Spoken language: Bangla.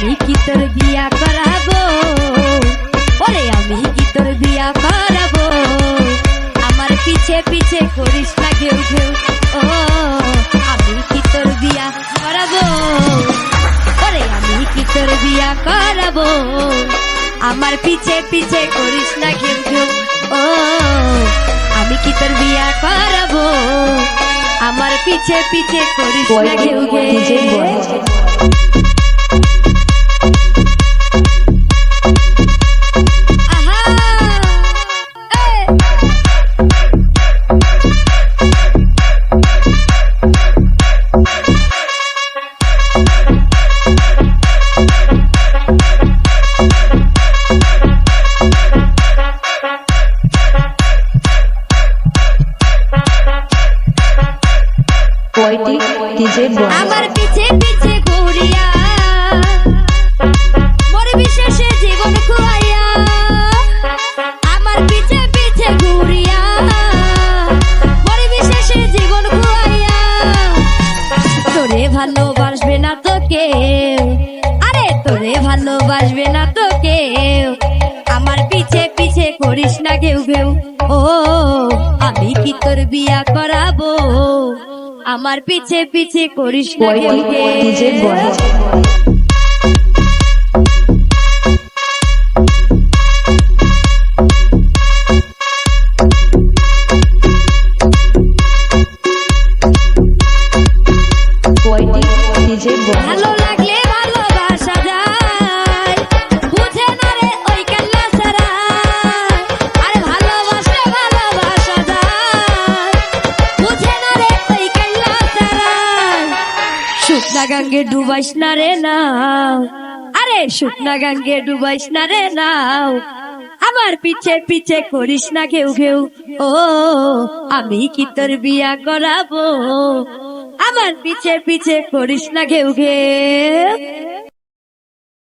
আমি কি তোর বিয়া করাবো? ওরে আমি কি তোর বিয়া করাবো? আমার পিছে পিছে করিস না ঘেউ ঘেউ। ও আমি কি তোর বিয়া করাবো? ওরে আমি কি তোর বিয়া করাবো? আমার পিছে পিছে করিস না ঘেউ ঘেউ। ও আমি কি তোর বিয়া করাবো? আমার পিছে পিছে করিস না ঘেউ ঘেউ। DJ আমার পিছে পিছে ঘুরিয়া বিশেষে জীবন আমার পিছে পিছে বিশেষে জীবন তোরে ভালোবাসবে না তো কেউ, আরে তোরে ভালোবাসবে না তো কেউ। আমার পিছে পিছে করিস না ঘেউ ঘেউ ও, আমি কি তোর বিয়া করাবো? আমার পিছে পিছে করিস ভালো লাগলে শুকনা গাঙ্গে ডুবাইস না রে নাও। আরে শুকনা গাঙ্গে ডুবাইস না রে নাও। আমার পিছে পিছে করিস না ঘেউ ঘেউ। ও, আমি কি তোর বিয়া করাবো? আমার পিছে পিছে করিস না ঘেউ ঘেউ।